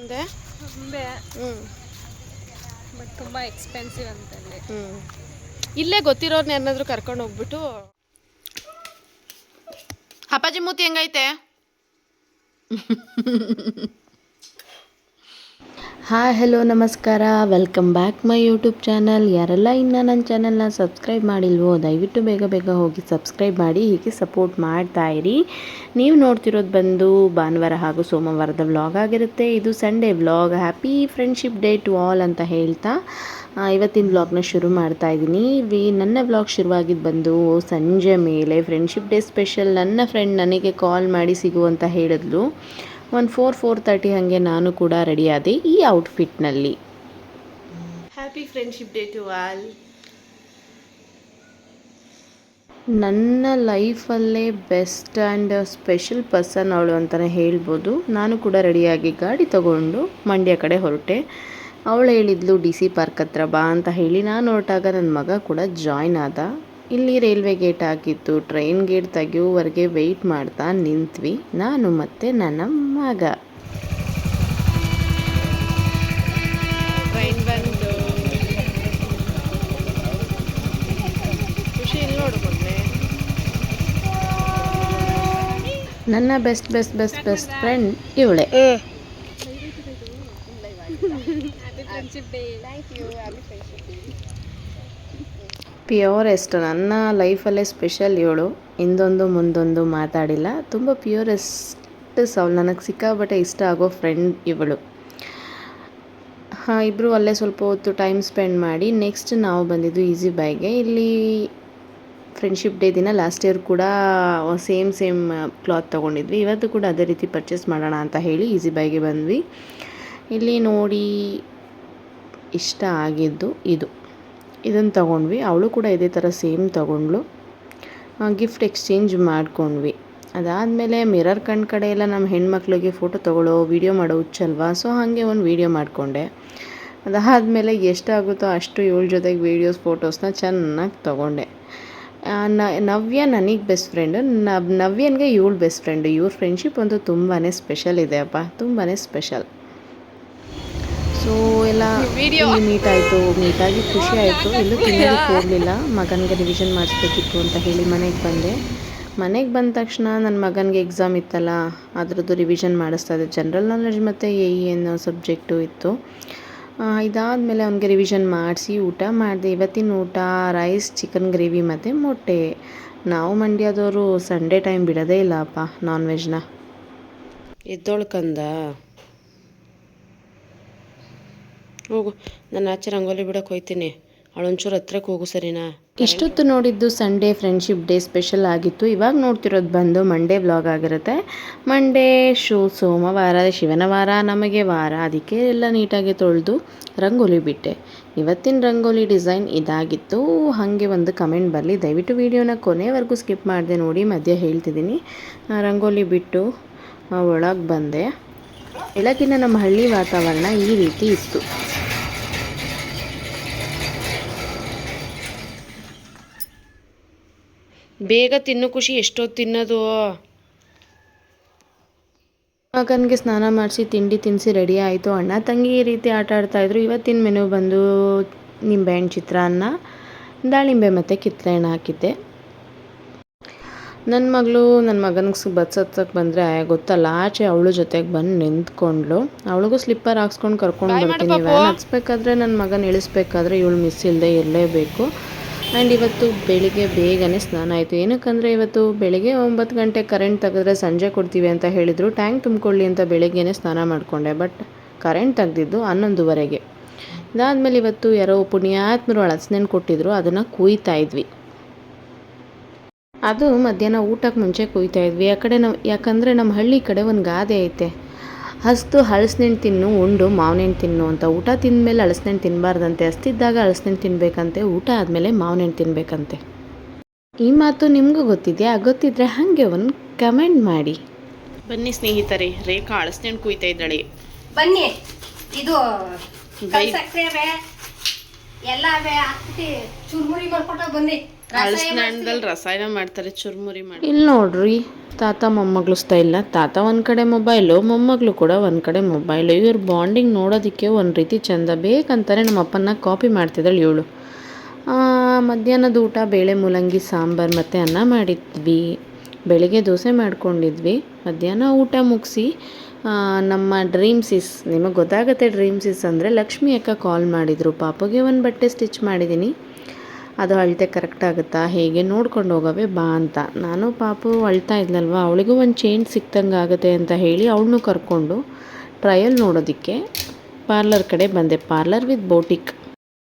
ಅಂದೆ ಅಂಬೆ ಹ್ಞೂ ಬಟ್ ತುಂಬ ಎಕ್ಸ್ಪೆನ್ಸಿವ್ ಅಂತಲ್ಲಿ ಹ್ಞೂ ಇಲ್ಲೇ ಗೊತ್ತಿರೋರ್ನ ಏನಾದರೂ ಕರ್ಕೊಂಡು ಹೋಗ್ಬಿಟ್ಟು. ಅಪ್ಪಾಜಿ ಮೂತಿ ಹೆಂಗೈತೆ? ಹಾಯ್, ಹಲೋ, ನಮಸ್ಕಾರ. Welcome back my YouTube channel ಯಾರೆಲ್ಲ ಇನ್ನೂ ನನ್ನ ಚಾನಲ್ನ ಸಬ್ಸ್ಕ್ರೈಬ್ ಮಾಡಿಲ್ವೋ, ದಯವಿಟ್ಟು ಬೇಗ ಬೇಗ ಹೋಗಿ ಸಬ್ಸ್ಕ್ರೈಬ್ ಮಾಡಿ, ಹೀಗೆ ಸಪೋರ್ಟ್ ಮಾಡ್ತಾ ಇರಿ. ನೀವು ನೋಡ್ತಿರೋದು ಬಂದು ಭಾನುವಾರ ಹಾಗೂ ಸೋಮವಾರದ ವ್ಲಾಗ್ ಆಗಿರುತ್ತೆ. ಇದು Sunday vlog happy friendship day to all ಅಂತ ಹೇಳ್ತಾ ಇವತ್ತಿನ ವ್ಲಾಗ್ನ ಶುರು ಮಾಡ್ತಾ ಇದ್ದೀನಿ. ವಿ, ನನ್ನ ವ್ಲಾಗ್ ಶುರುವಾಗಿದ್ದು ಬಂದು ಸಂಜೆ ಮೇಲೆ ಫ್ರೆಂಡ್ಶಿಪ್ ಡೇ ಸ್ಪೆಷಲ್ ನನ್ನ ಫ್ರೆಂಡ್ ನನಗೆ ಕಾಲ್ ಮಾಡಿ ಸಿಗುವಂತ ಹೇಳಿದ್ಲು. ಒಂದು ಫೋರ್ ಫೋರ್ ತರ್ಟಿ ಹಾಗೆ ನಾನು ಕೂಡ ರೆಡಿಯಾದೆ ಆದೆ ಈ ಔಟ್ಫಿಟ್ನಲ್ಲಿ happy friendship day to all ನನ್ನ ಲೈಫಲ್ಲೇ ಬೆಸ್ಟ್ ಆ್ಯಂಡ್ ಸ್ಪೆಷಲ್ ಪರ್ಸನ್ ಅವಳು ಅಂತಲೇ ಹೇಳ್ಬೋದು. ನಾನು ಕೂಡ ರೆಡಿಯಾಗಿ ಗಾಡಿ ತಗೊಂಡು ಮಂಡ್ಯ ಕಡೆ ಹೊರಟೆ. ಅವಳು ಹೇಳಿದ್ಲು ಡಿ ಸಿ ಪಾರ್ಕ್ ಹತ್ರ ಬಾ ಅಂತ ಹೇಳಿ. ನಾನು ಹೊರಟಾಗ ನನ್ನ ಮಗ ಕೂಡ ಜಾಯ್ನ್ ಆದ. ಇಲ್ಲಿ ರೈಲ್ವೆ ಗೇಟ್ ಆಗಿತ್ತು ಟ್ರೈನ್ ಗೇಟ್ ತೆಗೆಯುವವರೆಗೆ ವೆಯ್ಟ್ ಮಾಡ್ತಾ ನಿಂತ್ವಿ. ನಾನು ಮತ್ತೆ ನನ್ನ ಮಗ. ಟ್ರೈನ್ ಬಂದು. ಖುಷಿ ನನ್ನ best best best best friend ಇವಳೆ. ಫ್ರೆಂಡ್ಶಿಪ್ ಡೇ ಪ್ಯೂರೆಸ್ಟ್ ನನ್ನ ಲೈಫಲ್ಲೇ ಸ್ಪೆಷಲ್ ಇವಳು. ಹಿಂದೊಂದು ಮುಂದೊಂದು ಮಾತಾಡಿಲ್ಲ. ತುಂಬ ಪ್ಯೂರೆಸ್ಟ್ ಅವಳು ನನಗೆ ಸಿಕ್ಕಾಬಟ್ಟೆ ಇಷ್ಟ ಆಗೋ ಫ್ರೆಂಡ್ ಇವಳು. ಹಾಂ ಇಬ್ಬರು ಅಲ್ಲೇ ಸ್ವಲ್ಪ ಹೊತ್ತು ಟೈಮ್ ಸ್ಪೆಂಡ್ ಮಾಡಿ ನೆಕ್ಸ್ಟ್ ನಾವು ಬಂದಿದ್ದು ಈಸಿ ಬೈಗೆ. ಇಲ್ಲಿ ಫ್ರೆಂಡ್ಶಿಪ್ ಡೇ ದಿನ ಲಾಸ್ಟ್ ಇಯರ್ ಕೂಡ ಸೇಮ್ ಸೇಮ್ ಕ್ಲಾತ್ ತೊಗೊಂಡಿದ್ವಿ. ಇವತ್ತು ಕೂಡ ಅದೇ ರೀತಿ ಪರ್ಚೇಸ್ ಮಾಡೋಣ ಅಂತ ಹೇಳಿ ಈಸಿ ಬೈಗೆ ಬಂದ್ವಿ. ಇಲ್ಲಿ ನೋಡಿ ಇಷ್ಟ ಆಗಿದ್ದು ಇದು. ಇದನ್ನು ತಗೊಂಡ್ವಿ. ಅವಳು ಕೂಡ ಇದೇ ಥರ ಸೇಮ್ ತಗೊಂಡ್ಳು. ಗಿಫ್ಟ್ ಎಕ್ಸ್ಚೇಂಜ್ ಮಾಡ್ಕೊಂಡ್ವಿ. ಅದಾದಮೇಲೆ ಮಿರರ್ ಕಣ್ ಕಡೆ ಎಲ್ಲ ನಮ್ಮ ಹೆಣ್ಮಕ್ಳಿಗೆ ಫೋಟೋ ತೊಗೊಳ್ಳೋ ವೀಡಿಯೋ ಮಾಡೋ ಹುಚ್ಚಲ್ವಾ? ಸೊ ಹಾಗೆ ಒಂದು ವೀಡಿಯೋ ಮಾಡಿಕೊಂಡೆ. ಅದಾದಮೇಲೆ ಎಷ್ಟಾಗುತ್ತೋ ಅಷ್ಟು ಇವಳ ಜೊತೆಗೆ ವೀಡಿಯೋಸ್ ಫೋಟೋಸ್ನ ಚೆನ್ನಾಗಿ ತೊಗೊಂಡೆ. ನವ್ಯ ನನಗೆ ಬೆಸ್ಟ್ ಫ್ರೆಂಡು ನವ್ ನವ್ಯನ್ಗೆ ಇವಳು ಬೆಸ್ಟ್ ಫ್ರೆಂಡು ಇವ್ರ ಫ್ರೆಂಡ್ಶಿಪ್ ಅಂತೂ ತುಂಬಾ ಸ್ಪೆಷಲ್ ಇದೆ ಅಪ್ಪ. ತುಂಬಾ ಸ್ಪೆಷಲ್ ಸೊ ಎಲ್ಲ ಮೀಟ್ ಆಯಿತು ಮೀಟಾಗಿ ಖುಷಿ ಆಯಿತು. ಎಲ್ಲೂ ತಿನ್ನೋದಕ್ಕೆ ಹೋಗಲಿಲ್ಲ ಮಗನಿಗೆ ರಿವಿಷನ್ ಮಾಡಿಸ್ಬೇಕಿತ್ತು ಅಂತ ಹೇಳಿ ಮನೆಗೆ ಬಂದೆ. ಮನೆಗೆ ಬಂದ ತಕ್ಷಣ ನನ್ನ ಮಗನಿಗೆ ಎಕ್ಸಾಮ್ ಇತ್ತಲ್ಲ ಅದರದ್ದು ರಿವಿಷನ್ ಮಾಡಿಸ್ತಾ ಇದ್ದೆ. ಜನರಲ್ ನಾಲೆಡ್ಜ್ ಮತ್ತು ಎ ಇ ಅನ್ನೋ ಸಬ್ಜೆಕ್ಟು ಇತ್ತು. ಇದಾದಮೇಲೆ ಅವನಿಗೆ ರಿವಿಷನ್ ಮಾಡಿಸಿ ಊಟ ಮಾಡಿದೆ. ಇವತ್ತಿನ ಊಟ ರೈಸ್ ಚಿಕನ್ ಗ್ರೇವಿ ಮತ್ತು ಮೊಟ್ಟೆ. ನಾವು ಮಂಡ್ಯದವರು ಸಂಡೇ ಟೈಮ್ ಬಿಡೋದೇ ಇಲ್ಲಪ್ಪ ನಾನ್ ವೆಜ್ನ ಎದ್ದೊಳ್ಕಂದ ಹೋಗು. ನನ್ನ ಆಚೆ ರಂಗೋಲಿ ಬಿಡಕ್ಕೆ ಹೋಯ್ತೀನಿ. ಅವಳೊಂಚೂರು ಹತ್ರಕ್ಕೆ ಹೋಗು ಸರಿನಾ? ಇಷ್ಟೊತ್ತು ನೋಡಿದ್ದು ಸಂಡೇ ಫ್ರೆಂಡ್ಶಿಪ್ ಡೇ ಸ್ಪೆಷಲ್ ಆಗಿತ್ತು. ಇವಾಗ ನೋಡ್ತಿರೋದು ಬಂದು ಮಂಡೇ ವ್ಲಾಗ್ ಆಗಿರುತ್ತೆ. ಮಂಡೇ ಶೋ, ಸೋಮವಾರ, ಶಿವನ ವಾರ, ನಮಗೆ ವಾರ. ಅದಕ್ಕೆ ಎಲ್ಲ ನೀಟಾಗಿ ತೊಳೆದು ರಂಗೋಲಿ ಬಿಟ್ಟೆ. ಇವತ್ತಿನ ರಂಗೋಲಿ ಡಿಸೈನ್ ಇದಾಗಿತ್ತು. ಹಾಗೆ ಒಂದು ಕಮೆಂಟ್ ಬರಲಿ. ದಯವಿಟ್ಟು ವಿಡಿಯೋನ ಕೊನೆವರೆಗೂ ಸ್ಕಿಪ್ ಮಾಡಿದೆ ನೋಡಿ. ಮಧ್ಯೆ ಹೇಳ್ತಿದ್ದೀನಿ. ರಂಗೋಲಿ ಬಿಟ್ಟು ಒಳಗೆ ಬಂದೆ. ಬೆಳಗಿನ ನಮ್ಮ ಹಳ್ಳಿ ವಾತಾವರಣ ಈ ರೀತಿ ಇತ್ತು. ಬೇಗ ತಿನ್ನು ಖುಷಿ ಎಷ್ಟೊತ್ತು ತಿನ್ನೋದು. ಮಗನಿಗೆ ಸ್ನಾನ ಮಾಡಿಸಿ ತಿಂಡಿ ತಿನ್ನಿಸಿ ರೆಡಿ ಆಯಿತು. ಅಣ್ಣ ತಂಗಿ ಈ ರೀತಿ ಆಟ ಆಡ್ತಾಯಿದ್ರು ಇವತ್ತಿನ ಮೆನು ಬಂದು ನಿಂಬೆಹಣ್ಣು ಚಿತ್ರಾನ್ನ ದಾಳಿಂಬೆ ಮತ್ತು ಕಿತ್ತಳೆ ಹಣ್ಣು ಹಾಕಿದ್ದೆ. ನನ್ನ ಮಗಳು ನನ್ನ ಮಗನಿಗೆ ಬತ್ಸತ್ತಕ್ಕೆ ಬಂದರೆ ಗೊತ್ತಲ್ಲ. ಆಚೆ ಅವಳು ಜೊತೆಗೆ ಬಂದು ನಿಂತ್ಕೊಂಡ್ಳು. ಅವಳಿಗೂ ಸ್ಲಿಪ್ಪರ್ ಹಾಕ್ಸ್ಕೊಂಡು ಕರ್ಕೊಂಡು ಬರ್ತೀನಿ. ವ್ಯಾನ್ ಹತ್ಸ್ಬೇಕಾದ್ರೆ ನನ್ನ ಮಗನ ಇಳಿಸ್ಬೇಕಾದ್ರೆ ಇವಳು ಮಿಸ್ ಇಲ್ಲದೆ ಇರಲೇಬೇಕು. ಆ್ಯಂಡ್ ಇವತ್ತು ಬೆಳಿಗ್ಗೆ ಬೇಗನೆ ಸ್ನಾನ ಆಯಿತು. ಏನಕ್ಕಂದರೆ ಇವತ್ತು ಬೆಳಿಗ್ಗೆ ಒಂಬತ್ತು ಗಂಟೆ ಕರೆಂಟ್ ತೆಗೆದ್ರೆ ಸಂಜೆ ಕೊಡ್ತೀವಿ ಅಂತ ಹೇಳಿದರು. ಟ್ಯಾಂಕ್ ತುಂಬಿಕೊಳ್ಳಿ ಅಂತ ಬೆಳಗ್ಗೆನೇ ಸ್ನಾನ ಮಾಡಿಕೊಂಡೆ. ಬಟ್ ಕರೆಂಟ್ ತೆಗೆದಿದ್ದು ಹನ್ನೊಂದುವರೆಗೆ. ಅದಾದಮೇಲೆ ಇವತ್ತು ಯಾರೋ ಪುಣ್ಯಾತ್ಮರು ಹಳಸನೆಣ್ಣು ಕೊಟ್ಟಿದ್ರು. ಅದನ್ನು ಕುಯ್ತಾ ಇದ್ವಿ. ಅದು ಮಧ್ಯಾಹ್ನ ಊಟಕ್ಕೆ ಮುಂಚೆ ಕುಯ್ತಾ ಇದ್ವಿ. ಆ ಕಡೆ ನಾವು ಯಾಕಂದರೆ ನಮ್ಮ ಹಳ್ಳಿ ಕಡೆ ಒಂದು ಗಾದೆ ಐತೆ. ಹಸ್ತು ಹಳಸನೆಣ್ಣು ತಿನ್ನು ಉಂಡು ಮಾವಿನೆಣ್ಣು ತಿನ್ನು ಅಂತ. ಊಟ ತಿಂದಮೇಲೆ ಹಳಸನೆಣ್ಣು ತಿನ್ನಬಾರ್ದಂತೆ ಹಸ್ತಿದ್ದಾಗ ಹಳಸನೆಣ್ಣು ತಿನ್ನಬೇಕಂತೆ ಊಟ ಆದಮೇಲೆ ಮಾವಿನೆಣ್ಣು ತಿನ್ನಬೇಕಂತೆ ಈ ಮಾತು ನಿಮಗೂ ಗೊತ್ತಿದೆಯಾ? ಗೊತ್ತಿದ್ರೆ ಹಾಗೆ ಒಂದು ಕಮೆಂಟ್ ಮಾಡಿ. ಬನ್ನಿ ಸ್ನೇಹಿತರೆ ರೇಖಾ ಅಳಸ್ನೆಣ್ಣು ಕುಯ್ತಾ ಇದ್ದಾಳೆ. ಬನ್ನಿ ಇದು ಎಲ್ಲ ಚುರುಮುರಿ ಮಾಡ್ಕೊಟ್ಟ ಬನ್ನಿ. ರಸಾಯನ ಮಾಡ್ತಾರೆ ಚುರುಮುರಿ ಮಾಡಿ ಇಲ್ಲಿ ನೋಡ್ರಿ ತಾತ ಮೊಮ್ಮಗಳು ಸ್ಟೈಲ್ನ ತಾತ ಒಂದು ಕಡೆ ಮೊಬೈಲು ಮೊಮ್ಮಗಳು ಕೂಡ ಒಂದು ಕಡೆ ಮೊಬೈಲು. ಇವ್ರ ಬಾಂಡಿಂಗ್ ನೋಡೋದಕ್ಕೆ ಒಂದು ರೀತಿ ಚಂದ. ಬೇಕಂತಾರೆ ನಮ್ಮ ಅಪ್ಪನ ಕಾಪಿ ಮಾಡ್ತಿದ್ದಾಳೆ ಇವಳು. ಮಧ್ಯಾಹ್ನದ ಊಟ ಬೇಳೆ ಮೂಲಂಗಿ ಸಾಂಬಾರು ಮತ್ತು ಅನ್ನ ಮಾಡಿದ್ವಿ. ಬೆಳಿಗ್ಗೆ ದೋಸೆ ಮಾಡ್ಕೊಂಡಿದ್ವಿ. ಮಧ್ಯಾಹ್ನ ಊಟ ಮುಗಿಸಿ ನಮ್ಮ ಡ್ರೀಮ್ಸಿಸ್ ನಿಮಗೆ ಗೊತ್ತಾಗುತ್ತೆ ಡ್ರೀಮ್ಸಿಸ್ ಅಂದರೆ ಲಕ್ಷ್ಮಿ ಅಕ್ಕ ಕಾಲ್ ಮಾಡಿದರು. ಪಾಪಗೆ ಒಂದು ಬಟ್ಟೆ ಸ್ಟಿಚ್ ಮಾಡಿದ್ದೀನಿ ಅದು ಅಳತೆ ಕರೆಕ್ಟ್ ಆಗುತ್ತಾ? ಹೇಗೆ ನೋಡ್ಕೊಂಡು ಹೋಗವೆ ಬಾ ಅಂತ. ನಾನು ಪಾಪು ಅಳ್ತಾ ಇದ್ಲಲ್ವ ಅವಳಿಗೂ ಒಂದು ಚೇಂಜ್ ಸಿಕ್ತಂಗೆ ಆಗುತ್ತೆ ಅಂತ ಹೇಳಿ ಅವಳನ್ನೂ ಕರ್ಕೊಂಡು ಟ್ರಯಲ್ ನೋಡೋದಕ್ಕೆ ಪಾರ್ಲರ್ ಕಡೆ ಬಂದೆ. ಪಾರ್ಲರ್ ವಿತ್ ಬೋಟಿಕ್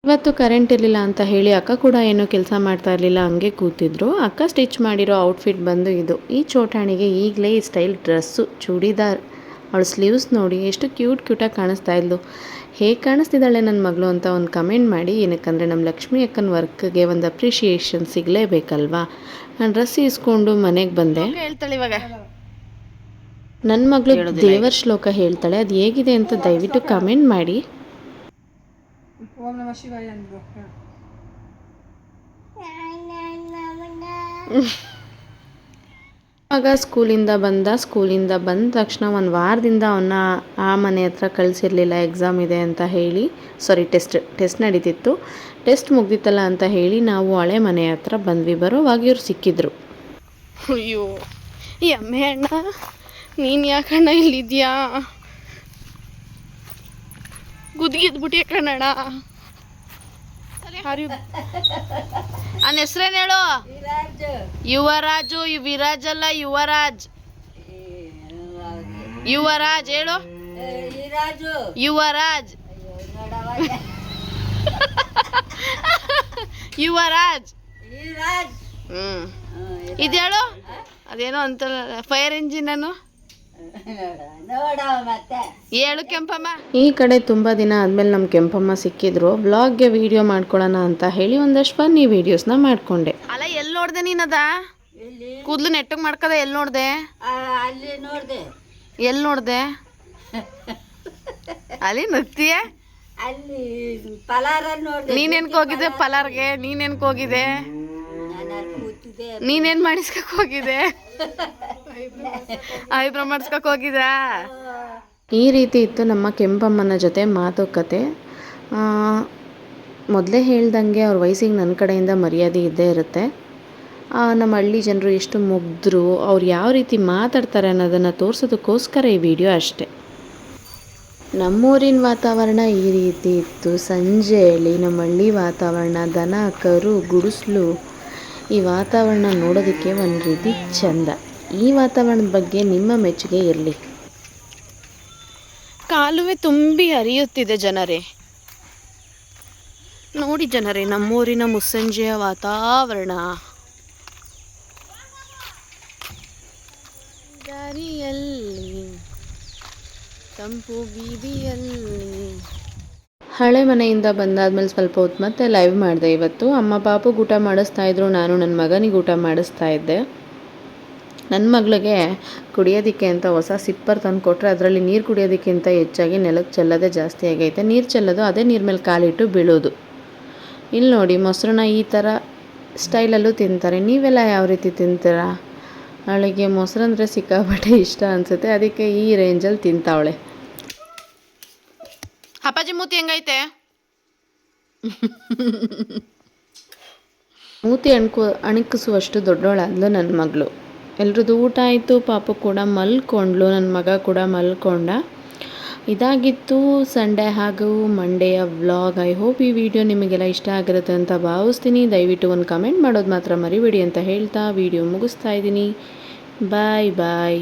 ಇವತ್ತು ಕರೆಂಟ್ ಇರಲಿಲ್ಲ ಅಂತ ಹೇಳಿ ಅಕ್ಕ ಕೂಡ ಏನೂ ಕೆಲಸ ಮಾಡ್ತಾ ಇರಲಿಲ್ಲ, ಹಂಗೆ ಕೂತಿದ್ರು. ಅಕ್ಕ ಸ್ಟಿಚ್ ಮಾಡಿರೋ ಔಟ್ಫಿಟ್ ಬಂದು ಇದು. ಈ ಚೋಟಾಣಿಗೆ ಈಗಲೇ ಈ ಸ್ಟೈಲ್ ಡ್ರೆಸ್ಸು ಚೂಡಿದಾರ್. ಅವಳ ಸ್ಲೀವ್ಸ್ ನೋಡಿ ಎಷ್ಟು ಕ್ಯೂಟ್ ಕ್ಯೂಟಾಗಿ ಕಾಣಿಸ್ತಾ ಇದ್ಲು. ಹೇಗೆ ಕಾಣಿಸ್ತಿದ್ದಾಳೆ ನನ್ನ ಮಗಳು ಅಂತ ಒಂದು ಕಮೆಂಟ್ ಮಾಡಿ ಏನಕ್ಕಂದರೆ ನಮ್ಮ ಲಕ್ಷ್ಮಿ ಅಕ್ಕನ ವರ್ಕ್ಗೆ ಒಂದು ಅಪ್ರಿಷಿಯೇಷನ್ ಸಿಗಲೇಬೇಕಲ್ವಾ? ನಾನು ಡ್ರೆಸ್ ಇಸ್ಕೊಂಡು ಮನೆಗೆ ಬಂದೆ. ಹೇಳ್ತಾಳೆ ಇವಾಗ? ನನ್ನ ಮಗಳು ದೇವರ ಶ್ಲೋಕ ಹೇಳ್ತಾಳೆ ಅದು ಹೇಗಿದೆ ಅಂತ ದಯವಿಟ್ಟು ಕಮೆಂಟ್ ಮಾಡಿ. ಮಗ ಸ್ಕೂಲಿಂದ ಬಂದ ಸ್ಕೂಲಿಂದ ಬಂದ ತಕ್ಷಣ ಒಂದು ವಾರದಿಂದ ಅವನ್ನ ಆ ಮನೆ ಹತ್ರ ಕಳಿಸಿರಲಿಲ್ಲ ಎಕ್ಸಾಮ್ ಇದೆ ಅಂತ ಹೇಳಿ ಸಾರಿ ಟೆಸ್ಟ್ ಟೆಸ್ಟ್ ನಡೀತಿತ್ತು. ಟೆಸ್ಟ್ ಮುಗ್ದಿತ್ತಲ್ಲ ಅಂತ ಹೇಳಿ ನಾವು ಹಳೆ ಮನೆ ಹತ್ರ ಬಂದ್ವಿ, ಬರೋವಾಗ ಇವ್ರು ಸಿಕ್ಕಿದ್ರು. ಅಯ್ಯೋ, ಈ ಅಮ್ಮೆ ಅಣ್ಣ, ನೀನು ಯಾಕಣ್ಣ ಇಲ್ಲಿದ್ಯಾ? ಗುದ್ಗಿದ್ಬಿಟ್ಟಿ ಕಣ್ಣಣ್ಣ ನನ್ನ ಹೆಸ್ರೇನು ಹೇಳು? ಯುವರಾಜು. ವಿರಾಜ್ ಅಲ್ಲ ಯುವರಾಜ್. ಯುವರಾಜ್ ಹೇಳು. ಯುವರಾಜ್. ಯುವರಾಜ್. ಹ್ಮ್. ಇದೇಳು ಅದೇನೋ ಅಂತಲ್ಲ ಫೈರ್ ಇಂಜಿನ್ ಅನ್ನು? ಹೇಳು ಕೆಂಪಮ್ಮ. ಈ ಕಡೆ ತುಂಬ ದಿನ ಆದಮೇಲೆ ನಮ್ಮ ಕೆಂಪಮ್ಮ ಸಿಕ್ಕಿದ್ರು. ವ್ಲಾಗ್ಗೆ ವಿಡಿಯೋ ಮಾಡ್ಕೊಳ್ಳೋಣ ಅಂತ ಹೇಳಿ ಒಂದಷ್ಟು ವಿಡಿಯೋಸ್ನ ಮಾಡ್ಕೊಂಡೆ. ಅಲ್ಲ ಎಲ್ಲಿ ನೋಡ್ದೆ ನೀನದ ಕೂದಲು ನೆಟ್ಟಗ್ ಮಾಡ್ಕದ ಎಲ್ಲಿ ನೋಡ್ದೆ? ಅಲ್ಲಿ ನೋಡ್ದೆ. ಎಲ್ಲಿ ನೋಡ್ದೆ? ಅಲ್ಲಿ ನೃತ್ಯ? ಅಲ್ಲಿ ಹೋಗಿದೆ ನೋಡ್ದೆ. ನೀನೆನ್ಕ್ ಹೋಗಿದ್ದೆ ಪಲಾರ್ಗೆ? ನೀನೇನ್ಕ ಹೋಗಿದೆ ನೀನೇನ್ ಮಾಡಿಸ್ಕಕ್ ಹೋಗಿದೆ ಐಬ್ರೋ ಮಾಡ್ಸ್ಕೊಕ್ ಹೋಗಿದಾ ಈ ರೀತಿ ಇತ್ತು ನಮ್ಮ ಕೆಂಪಮ್ಮನ ಜೊತೆ ಮಾತುಕತೆ ಮೊದಲೇ ಹೇಳ್ದಂಗೆ ಅವ್ರ ವಯಸ್ಸಿಗೆ ನನ್ನ ಕಡೆಯಿಂದ ಮರ್ಯಾದೆ ಇದ್ದೇ ಇರುತ್ತೆ. ನಮ್ಮ ಹಳ್ಳಿ ಜನರು ಎಷ್ಟು ಮುಗ್ಧರು ಅವ್ರು ಯಾವ ರೀತಿ ಮಾತಾಡ್ತಾರೆ ಅನ್ನೋದನ್ನು ತೋರಿಸೋದಕ್ಕೋಸ್ಕರ ಈ ವಿಡಿಯೋ ಅಷ್ಟೆ. ನಮ್ಮೂರಿನ ವಾತಾವರಣ ಈ ರೀತಿ ಇತ್ತು. ಸಂಜೆ ಹೇಳಿ ನಮ್ಮ ಹಳ್ಳಿ ವಾತಾವರಣ, ದನ, ಕರು, ಗುಡಿಸ್ಲು ಈ ವಾತಾವರಣ ನೋಡೋದಕ್ಕೆ ಒಂದು ರೀತಿ ಚಂದ. ಈ ವಾತಾವರಣದ ಬಗ್ಗೆ ನಿಮ್ಮ ಮೆಚ್ಚುಗೆ ಇರಲಿ. ಕಾಲುವೆ ತುಂಬಿ ಹರಿಯುತ್ತಿದೆ ಜನರೇ. ನೋಡಿ ಜನರೇ, ನಮ್ಮೂರಿನ ಮುಸ್ಸಂಜೆಯ ವಾತಾವರಣ. ದಾರಿಯಲ್ಲಿ, ತಂಪು ಬೀದಿಯಲ್ಲಿ ಹಳೆ ಮನೆಯಿಂದ ಬಂದಾದ್ಮೇಲೆ ಸ್ವಲ್ಪ ಹೊತ್ತು ಮತ್ತೆ ಲೈವ್ ಮಾಡಿದೆ. ಇವತ್ತು ಅಮ್ಮ ಪಾಪುಗೆ ಊಟ ಮಾಡಿಸ್ತಾ ಇದ್ರು, ನಾನು ನನ್ನ ಮಗನಿಗೆ ಊಟ ಮಾಡಿಸ್ತಾ ಇದ್ದೆ. ನನ್ನ ಮಗಳಿಗೆ ಕುಡಿಯೋದಕ್ಕೆ ಅಂತ ಹೊಸ ಸಿಪ್ಪರ್ ತಂದು ಕೊಟ್ಟರೆ ಅದರಲ್ಲಿ ನೀರು ಕುಡಿಯೋದಕ್ಕಿಂತ ಹೆಚ್ಚಾಗಿ ನೆಲಕ್ಕೆ ಚೆಲ್ಲದೆ ಜಾಸ್ತಿ ಆಗೈತೆ. ನೀರು ಚೆಲ್ಲೋದು, ಅದೇ ನೀರು ಮೇಲೆ ಕಾಲಿಟ್ಟು ಬೀಳೋದು. ಇಲ್ಲಿ ನೋಡಿ, ಮೊಸರನ್ನ ಈ ಥರ ಸ್ಟೈಲಲ್ಲೂ ತಿಂತಾರೆ. ನೀವೆಲ್ಲ ಯಾವ ರೀತಿ ತಿಂತೀರಾ? ಅವಳಿಗೆ ಮೊಸರಂದ್ರೆ ಸಿಕ್ಕಾಪಟ್ಟೆ ಇಷ್ಟ ಅನಿಸುತ್ತೆ. ಅದಕ್ಕೆ ಈ ರೇಂಜಲ್ಲಿ ತಿಂತಾವಳೆ. ಅಪ್ಪಾಜಿ ಮೂತಿ ಹೆಂಗೈತೆ? ಮೂತಿ ಅಣ್ಕೋ, ಅಣಕಿಸುವಷ್ಟು ದೊಡ್ಡವಳಾದ್ಲು ನನ್ನ ಮಗಳು. ಎಲ್ರದ್ದು ಊಟ ಆಯಿತು, ಪಾಪ ಕೂಡ ಮಲ್ಕೊಂಡ್ಲು ನನ್ನ ಮಗ ಕೂಡ ಮಲ್ಕೊಂಡ. ಇದಾಗಿತ್ತು ಸಂಡೇ ಹಾಗೂ ಮಂಡೆಯ ವ್ಲಾಗ್. ಐ ಹೋಪ್ ಈ ವಿಡಿಯೋ ನಿಮಗೆಲ್ಲ ಇಷ್ಟ ಆಗಿರುತ್ತೆ ಅಂತ ಭಾವಿಸ್ತೀನಿ. ದಯವಿಟ್ಟು ಒಂದು ಕಮೆಂಟ್ ಮಾಡೋದು ಮಾತ್ರ ಮರಿಬೇಡಿ ಅಂತ ಹೇಳ್ತಾ ವಿಡಿಯೋ ಮುಗಿಸ್ತಾ ಇದ್ದೀನಿ. ಬಾಯ್ ಬಾಯ್.